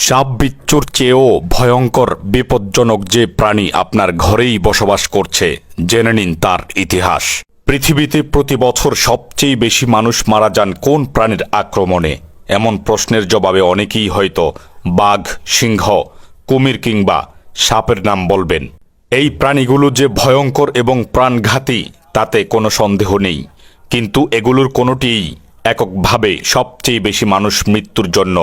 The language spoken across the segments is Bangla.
সাপ বিচ্ছুর চেয়েও ভয়ঙ্কর, বিপজ্জনক যে প্রাণী আপনার ঘরেই বসবাস করছে, জেনে নিন তার ইতিহাস। পৃথিবীতে প্রতি বছর সবচেয়ে বেশি মানুষ মারা যান কোন প্রাণীর আক্রমণে? এমন প্রশ্নের জবাবে অনেকেই হয়তো বাঘ, সিংহ, কুমির কিংবা সাপের নাম বলবেন। এই প্রাণীগুলো যে ভয়ঙ্কর এবং প্রাণঘাতী, তাতে কোনো সন্দেহ নেই। কিন্তু এগুলোর কোনোটিই এককভাবে সবচেয়ে বেশি মানুষ মৃত্যুর জন্য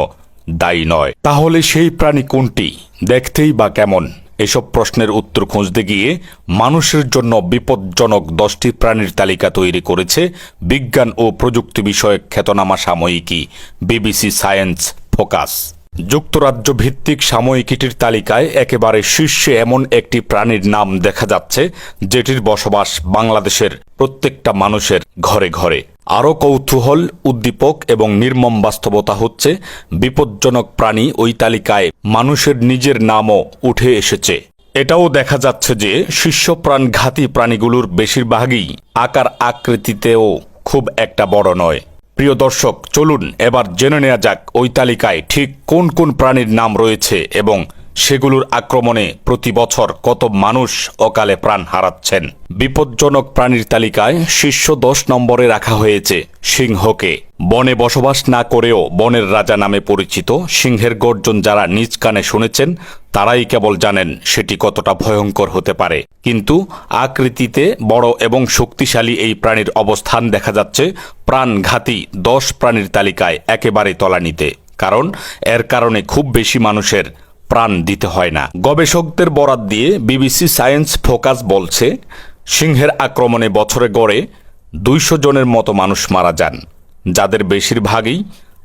দায়ী নয়। তাহলে সেই প্রাণী কোনটি? দেখতেই বা কেমন? এসব প্রশ্নের উত্তর খুঁজতে গিয়ে মানুষের জন্য বিপজ্জনক দশটি প্রাণীর তালিকা তৈরি করেছে বিজ্ঞান ও প্রযুক্তি বিষয়ক খ্যাতনামা সাময়িকী, বিবিসি সায়েন্স ফোকাস। যুক্তরাজ্য ভিত্তিক সাময়িকীটির তালিকায় একেবারে শীর্ষে এমন একটি প্রাণীর নাম দেখা যাচ্ছে, যেটির বসবাস বাংলাদেশের প্রত্যেকটা মানুষের ঘরে ঘরে। আরও কৌতূহল, উদ্দীপক এবং নির্মম বাস্তবতা হচ্ছে, বিপজ্জনক প্রাণী ওই তালিকায় মানুষের নিজের নামও উঠে এসেছে। এটাও দেখা যাচ্ছে যে শীর্ষ প্রাণঘাতী প্রাণীগুলোর বেশিরভাগই আকার আকৃতিতেও খুব একটা বড় নয়। প্রিয় দর্শক, চলুন এবার জেনে নেওয়া যাক ওই তালিকায় ঠিক কোন কোন প্রাণীর নাম রয়েছে এবং সেগুলোর আক্রমণে প্রতি বছর কত মানুষ অকালে প্রাণ হারাচ্ছেন? বিপজ্জনক প্রাণীর তালিকায় শীর্ষ দশ নম্বরে রাখা হয়েছে সিংহকে। বনে বসবাস না করেও বনের রাজা নামে পরিচিত সিংহের গর্জন যারা নিজ কানে শুনেছেন, তারাই কেবল জানেন সেটি কতটা ভয়ঙ্কর হতে পারে। কিন্তু আকৃতিতে বড় এবং শক্তিশালী এই প্রাণীর অবস্থান দেখা যাচ্ছে প্রাণঘাতী দশ প্রাণীর তালিকায় একেবারে তলানিতে। কারণ, এর কারণে খুব বেশি মানুষের প্রাণ দিতে হয় না। গবেষকদের বরাত দিয়ে বিবিসি সায়েন্স ফোকাস বলছে, সিংহের আক্রমণে বছরে গড়ে দুইশো জনের মতো মানুষ মারা যান, যাদের বেশিরভাগই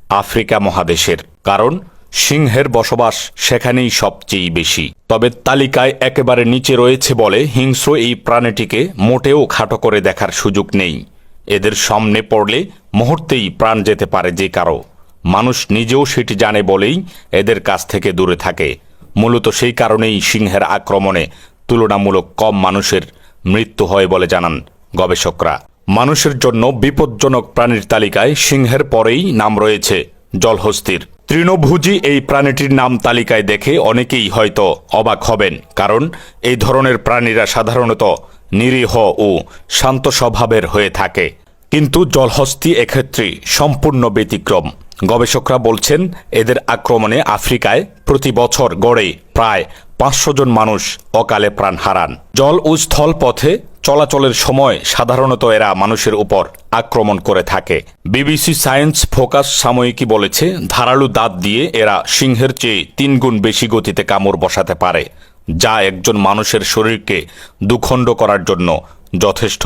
আফ্রিকা মহাদেশের। কারণ, সিংহের বসবাস সেখানেই সবচেয়ে বেশি। তবে তালিকায় একেবারে নিচে রয়েছে বলে হিংস্র এই প্রাণীটিকে মোটেও খাটো করে দেখার সুযোগ নেই। এদের সামনে পড়লে মুহূর্তেই প্রাণ যেতে পারে যে কারও। মানুষ নিজেও সেটি জানে বলেই এদের কাছ থেকে দূরে থাকে। মূলত সেই কারণেই সিংহের আক্রমণে তুলনামূলক কম মানুষের মৃত্যু হয় বলে জানান গবেষকরা। মানুষের জন্য বিপজ্জনক প্রাণীর তালিকায় সিংহের পরেই নাম রয়েছে জলহস্তির। তৃণভোজী এই প্রাণীটির নাম তালিকায় দেখে অনেকেই হয়তো অবাক হবেন, কারণ এই ধরনের প্রাণীরা সাধারণত নিরীহ ও শান্ত স্বভাবের হয়ে থাকে। কিন্তু জলহস্তি এক্ষেত্রে সম্পূর্ণ ব্যতিক্রম। গবেষকরা বলছেন, এদের আক্রমণে আফ্রিকায় প্রতি বছর গড়ে প্রায় পাঁচশো জন মানুষ অকালে প্রাণ হারান। জল ও স্থল পথে চলাচলের সময় সাধারণত এরা মানুষের উপর আক্রমণ করে থাকে। বিবিসি সায়েন্স ফোকাস সাময়িকী বলেছে, ধারালু দাঁত দিয়ে এরা সিংহের চেয়ে তিনগুণ বেশি গতিতে কামড় বসাতে পারে, যা একজন মানুষের শরীরকে দুখণ্ড করার জন্য যথেষ্ট।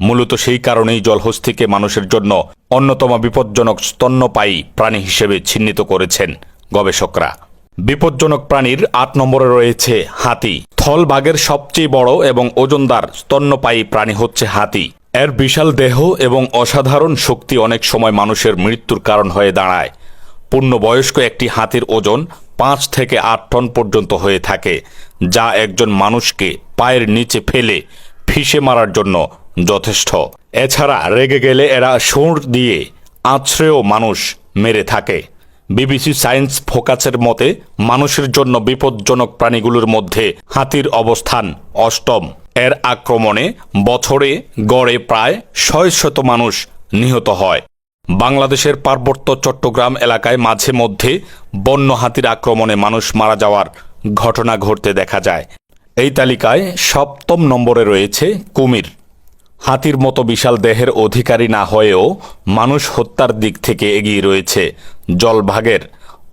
মূলত সেই কারণেই জলহস্তিকে মানুষের জন্য অন্যতম বিপজ্জনক স্তন্যপায়ী প্রাণী হিসেবে চিহ্নিত করেছেন গবেষকরা। বিপজ্জনক প্রাণীর আট নম্বরে রয়েছে হাতি। থলবাগের সবচেয়ে বড় এবং ওজনদার স্তন্যপায়ী প্রাণী হচ্ছে হাতি। এর বিশাল দেহ এবং অসাধারণ শক্তি অনেক সময় মানুষের মৃত্যুর কারণ হয়ে দাঁড়ায়। পূর্ণবয়স্ক একটি হাতির ওজন পাঁচ থেকে আট টন পর্যন্ত হয়ে থাকে, যা একজন মানুষকে পায়ের নিচে ফেলে, ফিসে মারার জন্য যথেষ্ট। এছাড়া রেগে গেলে এরা সুর দিয়ে আছড়েও মানুষ মেরে থাকে। বিবিসি সায়েন্স ফোকাসের মতে, মানুষের জন্য বিপজ্জনক প্রাণীগুলোর মধ্যে হাতির অবস্থান অষ্টম। এর আক্রমণে বছরে গড়ে প্রায় ছয় শত মানুষ নিহত হয়। বাংলাদেশের পার্বত্য চট্টগ্রাম এলাকায় মাঝে মধ্যে বন্য হাতির আক্রমণে মানুষ মারা যাওয়ার ঘটনা ঘটতে দেখা যায়। এই তালিকায় সপ্তম নম্বরে রয়েছে কুমির। হাতির মতো বিশাল দেহের অধিকারী না হয়েও মানুষ হত্যার দিক থেকে এগিয়ে রয়েছে। জলভাগের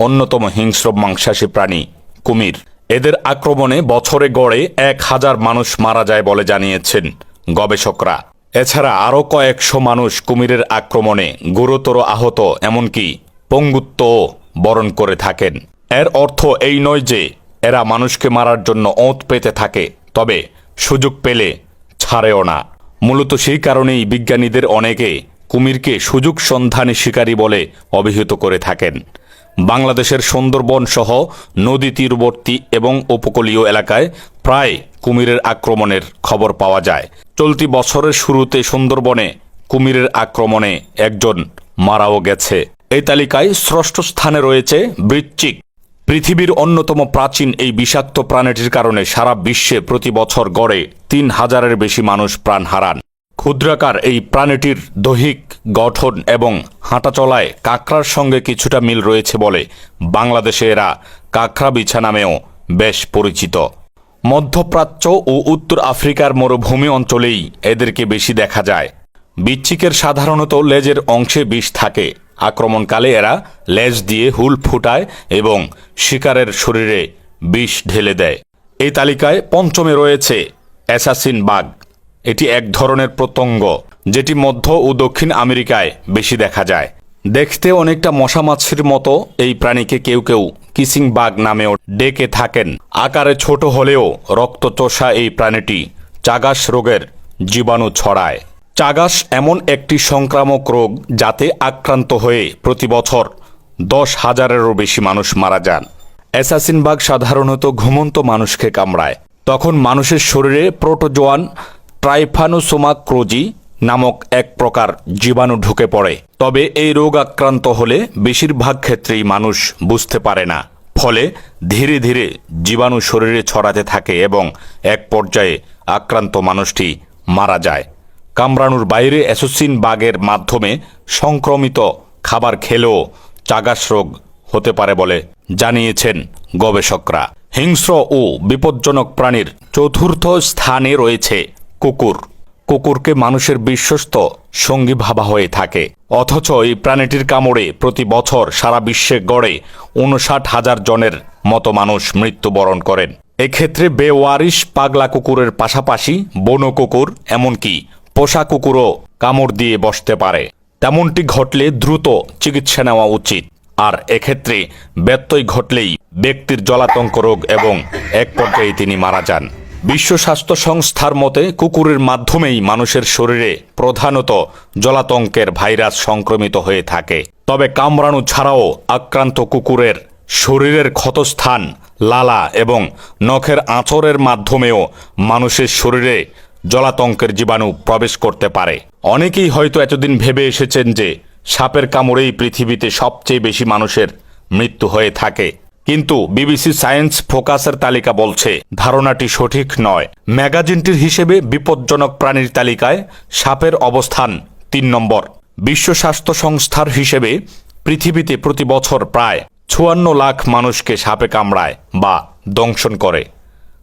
অন্যতম হিংস্র মাংসাশী প্রাণী কুমির। এদের আক্রমণে বছরে গড়ে এক হাজার মানুষ মারা যায় বলে জানিয়েছেন গবেষকরা। এছাড়া আরও কয়েকশো মানুষ কুমিরের আক্রমণে গুরুতর আহত, এমনকি পঙ্গুত্বও বরণ করে থাকেন। এর অর্থ এই নয় যে এরা মানুষকে মারার জন্য ওঁত পেতে থাকে, তবে সুযোগ পেলে ছাড়েও না। মূলত সেই কারণেই বিজ্ঞানীদের অনেকে কুমিরকে সুযোগ সন্ধানী শিকারী বলে অভিহিত করে থাকেন। বাংলাদেশের সুন্দরবন সহ নদী তীরবর্তী এবং উপকূলীয় এলাকায় প্রায় কুমিরের আক্রমণের খবর পাওয়া যায়। চলতি বছরের শুরুতে সুন্দরবনে কুমিরের আক্রমণে একজন মারাও গেছে। এই তালিকায় ষষ্ঠ স্থানে রয়েছে বৃশ্চিক পৃথিবীর অন্যতম প্রাচীন এই বিষাক্ত প্রাণীটির কারণে সারা বিশ্বে প্রতি বছর গড়ে তিন হাজারের বেশি মানুষ প্রাণ হারান। ক্ষুদ্রাকার এই প্রাণীটির দৈহিক গঠন এবং হাঁটাচলায় কাঁকড়ার সঙ্গে কিছুটা মিল রয়েছে বলে বাংলাদেশে এরা কাঁকড়া বিছা নামেও বেশ পরিচিত। মধ্যপ্রাচ্য ও উত্তর আফ্রিকার মরুভূমি অঞ্চলেই এদেরকে বেশি দেখা যায়। বিচ্ছিকের সাধারণত লেজের অংশে বিষ থাকে। আক্রমণকালে এরা লেজ দিয়ে হুল ফুটায় এবং শিকারের শরীরে বিষ ঢেলে দেয়। এই তালিকায় পঞ্চমে রয়েছে অ্যাসাসিন বাঘ। এটি এক ধরনের প্রত্যঙ্গ, যেটি মধ্য ও দক্ষিণ আমেরিকায় বেশি দেখা যায়। দেখতে অনেকটা মশা মাছির মতো এই প্রাণীকে কেউ কেউ কিসিং বাঘ নামেও ডেকে থাকেন। আকারে ছোট হলেও রক্তচোষা এই প্রাণীটি চাগাস রোগের জীবাণু ছড়ায়। চাগাস এমন একটি সংক্রামক রোগ যাতে আক্রান্ত হয়ে প্রতি বছর দশ হাজারেরও বেশি মানুষ মারা যান। অ্যাসাসিন বাঘ সাধারণত ঘুমন্ত মানুষকে কামড়ায়। তখন মানুষের শরীরে প্রোটোজোয়ান ট্রাইফানোসোমা ক্রোজি নামক এক প্রকার জীবাণু ঢুকে পড়ে। তবে এই রোগ আক্রান্ত হলে বেশিরভাগ ক্ষেত্রেই মানুষ বুঝতে পারে না। ফলে ধীরে ধীরে জীবাণু শরীরে ছড়াতে থাকে এবং এক পর্যায়ে আক্রান্ত মানুষটি মারা যায়। কামরানুর বাইরে অ্যাসোসিন বাগের মাধ্যমে সংক্রমিত খাবার খেলেও চাগাস রোগ হতে পারে বলে জানিয়েছেন গবেষকরা। হিংস্র ও বিপজ্জনক প্রাণীর চতুর্থ স্থানে রয়েছে কুকুর। কুকুরকে মানুষের বিশ্বস্ত সঙ্গী ভাবা হয়ে থাকে। অথচ এই প্রাণীটির কামড়ে প্রতি বছর সারা বিশ্বে গড়ে উনষাট হাজার জনের মতো মানুষ মৃত্যুবরণ করেন। এক্ষেত্রে বেওয়ারিশ পাগলা কুকুরের পাশাপাশি বন কুকুর এমনকি পোষা কুকুরও কামড় দিয়ে বসতে পারে। তেমনটি ঘটলে দ্রুত চিকিৎসা নেওয়া উচিত। আর এক্ষেত্রে ব্যত্যয় ঘটলেই ব্যক্তির জলাতঙ্ক রোগ এবং এক পর্যায়ে তিনি মারা যান। বিশ্ব স্বাস্থ্য সংস্থার মতে, কুকুরের মাধ্যমেই মানুষের শরীরে প্রধানত জলাতঙ্কের ভাইরাস সংক্রমিত হয়ে থাকে। তবে কামড়ানো ছাড়াও আক্রান্ত কুকুরের শরীরের ক্ষতস্থান, লালা এবং নখের আঁচড়ের মাধ্যমেও মানুষের শরীরে জলাতঙ্কের জীবাণু প্রবেশ করতে পারে। অনেকেই হয়তো এতদিন ভেবে এসেছেন যে সাপের কামড়েই পৃথিবীতে সবচেয়ে বেশি মানুষের মৃত্যু হয়ে থাকে। কিন্তু বিবিসি সায়েন্স ফোকাসের তালিকা বলছে, ধারণাটি সঠিক নয়। ম্যাগাজিনটির হিসেবে বিপজ্জনক প্রাণীর তালিকায় সাপের অবস্থান তিন নম্বর। বিশ্ব স্বাস্থ্য সংস্থার হিসেবে পৃথিবীতে প্রতি বছর প্রায় চুয়ান্ন লাখ মানুষকে সাপে কামড়ায় বা দংশন করে।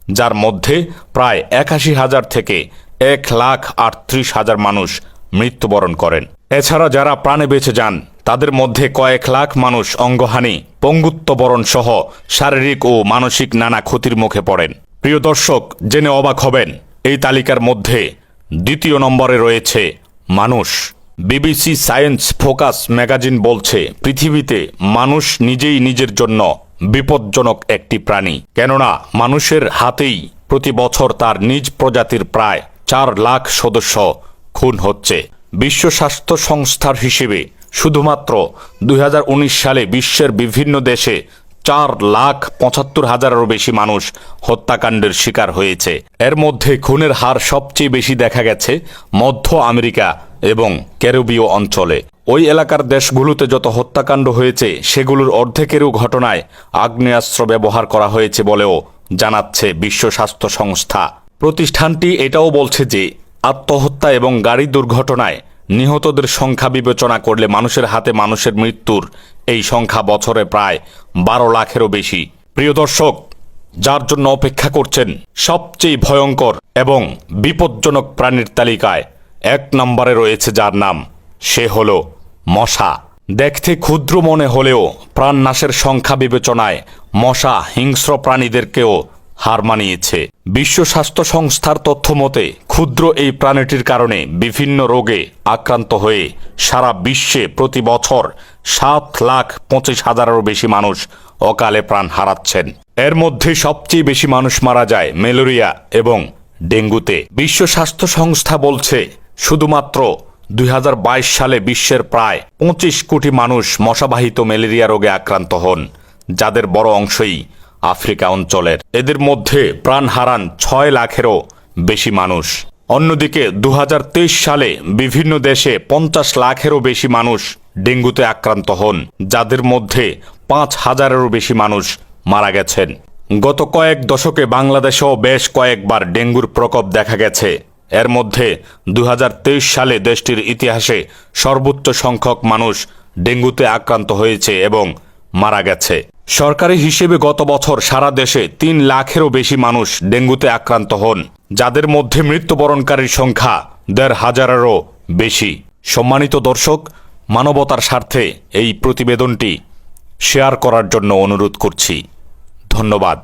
যার মধ্যে প্রায় একাশি হাজার থেকে এক লাখ আটত্রিশ হাজার মানুষ মৃত্যুবরণ করেন। এছাড়া যারা প্রাণে বেঁচে যান, তাদের মধ্যে কয়েক লাখ মানুষ অঙ্গহানি, পঙ্গুত্ববরণ সহ শারীরিক ও মানসিক নানা ক্ষতির মুখে পড়েন। প্রিয় দর্শক, জেনে অবাক হবেন, এই তালিকার মধ্যে দ্বিতীয় নম্বরে রয়েছে মানুষ। বিবিসি সায়েন্স ফোকাস ম্যাগাজিন বলছে, পৃথিবীতে মানুষ নিজেই নিজের জন্য বিপজ্জনক একটি প্রাণী। কেননা মানুষের হাতেই প্রতি বছর তার নিজ প্রজাতির প্রায় চার লাখ সদস্য খুন হচ্ছে। বিশ্ব স্বাস্থ্য সংস্থার হিসেবে শুধুমাত্র দুই হাজার উনিশ সালে বিশ্বের বিভিন্ন দেশে চার লাখ পঁচাত্তর হাজারেরও বেশি মানুষ হত্যাকাণ্ডের শিকার হয়েছে। এর মধ্যে খুনের হার সবচেয়ে বেশি দেখা গেছে মধ্য আমেরিকা এবং ক্যারিবীয় অঞ্চলে। ওই এলাকার দেশগুলোতে যত হত্যাকাণ্ড হয়েছে, সেগুলোর অর্ধেকেরও ঘটনায় আগ্নেয়াস্ত্র ব্যবহার করা হয়েছে বলেও জানাচ্ছে বিশ্ব স্বাস্থ্য সংস্থা। প্রতিষ্ঠানটি এটাও বলছে যে, আত্মহত্যা এবং গাড়ি দুর্ঘটনায় নিহতদের সংখ্যা বিবেচনা করলে মানুষের হাতে মানুষের মৃত্যুর এই সংখ্যা বছরে প্রায় বারো লাখেরও বেশি। প্রিয় দর্শক, যার জন্য অপেক্ষা করছেন সবচেয়ে ভয়ঙ্কর এবং বিপজ্জনক প্রাণীর তালিকায় এক নম্বরে রয়েছে যার নাম, সে হল মশা। দেখতে ক্ষুদ্র মনে হলেও প্রাণনাশের সংখ্যা বিবেচনায় মশা হিংস্র প্রাণীদেরকেও হার মানিয়েছে। বিশ্ব স্বাস্থ্য সংস্থার তথ্য মতে, ক্ষুদ্র এই প্রাণীটির কারণে বিভিন্ন রোগে আক্রান্ত হয়ে সারা বিশ্বে প্রতি বছর সাত লাখ পঁচিশ হাজারেরও বেশি মানুষ অকালে প্রাণ হারাচ্ছেন। এর মধ্যে সবচেয়ে বেশি মানুষ মারা যায় ম্যালেরিয়া এবং ডেঙ্গুতে। বিশ্ব স্বাস্থ্য সংস্থা বলছে, শুধুমাত্র দুই হাজার বাইশ সালে বিশ্বের প্রায় পঁচিশ কোটি মানুষ মশাবাহিত ম্যালেরিয়া রোগে আক্রান্ত হন, যাদের বড় অংশই আফ্রিকা অঞ্চলের। এদের মধ্যে প্রাণ হারান ছয় লাখেরও বেশি মানুষ। অন্যদিকে দু হাজার তেইশ সালে বিভিন্ন দেশে পঞ্চাশ লাখেরও বেশি মানুষ ডেঙ্গুতে আক্রান্ত হন, যাদের মধ্যে পাঁচ হাজারেরও বেশি মানুষ মারা গেছেন। গত কয়েক দশকে বাংলাদেশেও বেশ কয়েকবার ডেঙ্গুর প্রকোপ দেখা গেছে। এর মধ্যে দু হাজার তেইশ সালে দেশটির ইতিহাসে সর্বোচ্চ সংখ্যক মানুষ ডেঙ্গুতে আক্রান্ত হয়েছে এবং মারা গেছে। সরকারি হিসেবে গত বছর সারা দেশে তিন লাখেরও বেশি মানুষ ডেঙ্গুতে আক্রান্ত হন, যাদের মধ্যে মৃত্যুবরণকারীর সংখ্যা দেড় হাজারেরও বেশি। সম্মানিত দর্শক, মানবতার স্বার্থে এই প্রতিবেদনটি শেয়ার করার জন্য অনুরোধ করছি। ধন্যবাদ।